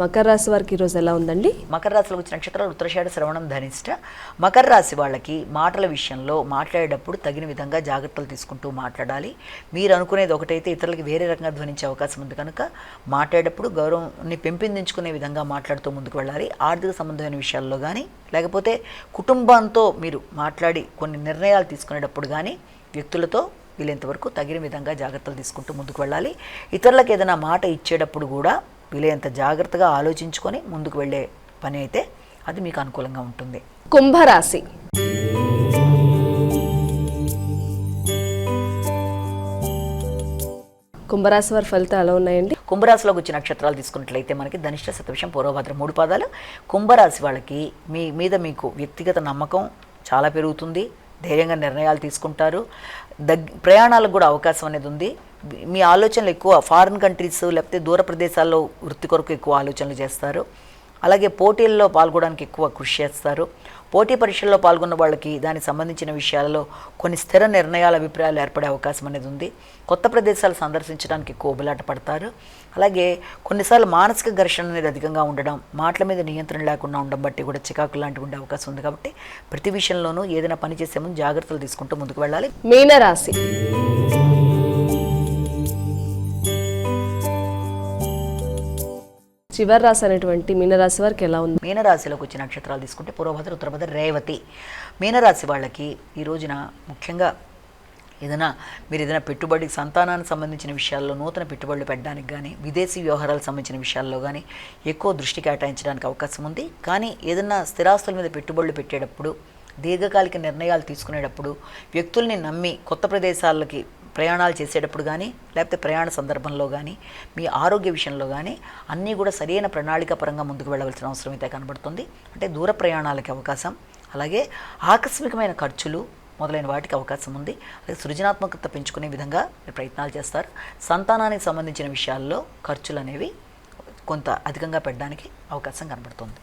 మకర రాశి వారికి ఈరోజు ఎలా ఉందండి? మకర రాశిలో వచ్చిన నక్షత్రాలు ఉత్తరషాఢ శ్రవణం ధనిష్ట. మకర రాశి వాళ్ళకి మాటల విషయంలో మాట్లాడేటప్పుడు తగిన విధంగా జాగ్రత్తలు తీసుకుంటూ మాట్లాడాలి. మీరు అనుకునేది ఒకటైతే ఇతరులకి వేరే రకంగా ధ్వనించే అవకాశం ఉంది కనుక మాట్లాడేటప్పుడు గౌరవాన్ని పెంపొందించుకునే విధంగా మాట్లాడుతూ ముందుకు వెళ్ళాలి. ఆర్థిక సంబంధమైన విషయాల్లో కానీ లేకపోతే కుటుంబంతో మీరు మాట్లాడి కొన్ని నిర్ణయాలు తీసుకునేటప్పుడు కానీ వ్యక్తులతో వీలైనంతవరకు తగిన విధంగా జాగ్రత్తలు తీసుకుంటూ ముందుకు వెళ్ళాలి. ఇతరులకు ఏదైనా మాట ఇచ్చేటప్పుడు కూడా వీలైనంత జాగ్రత్తగా ఆలోచించుకొని ముందుకు వెళ్ళే పని అయితే అది మీకు అనుకూలంగా ఉంటుంది. కుంభరాశి. కుంభరాశి వారి ఫలితాలు ఉన్నాయండి? కుంభరాశిలోకి వచ్చిన నక్షత్రాలు తీసుకున్నట్లయితే మనకి ధనిష్ట శతవిషం పూర్వభద్ర మూడు పాదాలు. కుంభరాశి వాళ్ళకి మీ మీద మీకు వ్యక్తిగత నమ్మకం చాలా పెరుగుతుంది. ధైర్యంగా నిర్ణయాలు తీసుకుంటారు. దగ్ ప్రయాణాలకు కూడా అవకాశం అనేది ఉంది. మీ ఆలోచనలు ఎక్కువ ఫారిన్ కంట్రీస్ లేకపోతే దూర ప్రదేశాల్లో వృత్తి కొరకు ఎక్కువ ఆలోచనలు చేస్తారు. అలాగే పోటీల్లో పాల్గొనడానికి ఎక్కువ కృషి చేస్తారు. పోటీ పరీక్షల్లో పాల్గొన్న వాళ్ళకి దానికి సంబంధించిన విషయాలలో కొన్ని స్థిర నిర్ణయాల అభిప్రాయాలు ఏర్పడే అవకాశం అనేది ఉంది. కొత్త ప్రదేశాలు సందర్శించడానికి ఎక్కువ ఉబలాట పడతారు. అలాగే కొన్నిసార్లు మానసిక ఘర్షణ అనేది అధికంగా ఉండడం మాటల మీద నియంత్రణ లేకుండా ఉండడం బట్టి కూడా చికాకు లాంటివి ఉండే అవకాశం ఉంది కాబట్టి ప్రతి విషయంలోనూ ఏదైనా పని చేసే ముందు జాగ్రత్తలు తీసుకుంటూ ముందుకు వెళ్ళాలి. మీనరాశి. చివరి రాశి అనేటువంటి మీనరాశి వారికి ఎలా ఉంది? మీనరాశిలోకి వచ్చిన నక్షత్రాలు తీసుకుంటే పూర్వభద్ర ఉత్తరభద్ర రేవతి. మీనరాశి వాళ్ళకి ఈ రోజున ముఖ్యంగా ఏదైనా మీరు ఏదైనా పెట్టుబడి సంతానానికి సంబంధించిన విషయాల్లో నూతన పెట్టుబడులు పెట్టడానికి కానీ విదేశీ వ్యవహారాలకు సంబంధించిన విషయాల్లో కానీ ఎక్కువ దృష్టి కేటాయించడానికి అవకాశం ఉంది. కానీ ఏదైనా స్థిరాస్తుల మీద పెట్టుబడులు పెట్టేటప్పుడు దీర్ఘకాలిక నిర్ణయాలు తీసుకునేటప్పుడు వ్యక్తుల్ని నమ్మి కొత్త ప్రదేశాలకి ప్రయాణాలు చేసేటప్పుడు కానీ లేకపోతే ప్రయాణ సందర్భంలో కానీ మీ ఆరోగ్య విషయంలో కానీ అన్నీ కూడా సరైన ప్రణాళిక పరంగా ముందుకు వెళ్ళవలసిన అవసరం అయితే కనబడుతుంది. అంటే దూర ప్రయాణాలకి అవకాశం అలాగే ఆకస్మికమైన ఖర్చులు మొదలైన వాటికి అవకాశం ఉంది. అలాగే సృజనాత్మకత పెంచుకునే విధంగా ప్రయత్నాలు చేస్తారు. సంతానానికి సంబంధించిన విషయాల్లో ఖర్చులు అనేవి కొంత అధికంగా పెట్టడానికి అవకాశం కనబడుతుంది.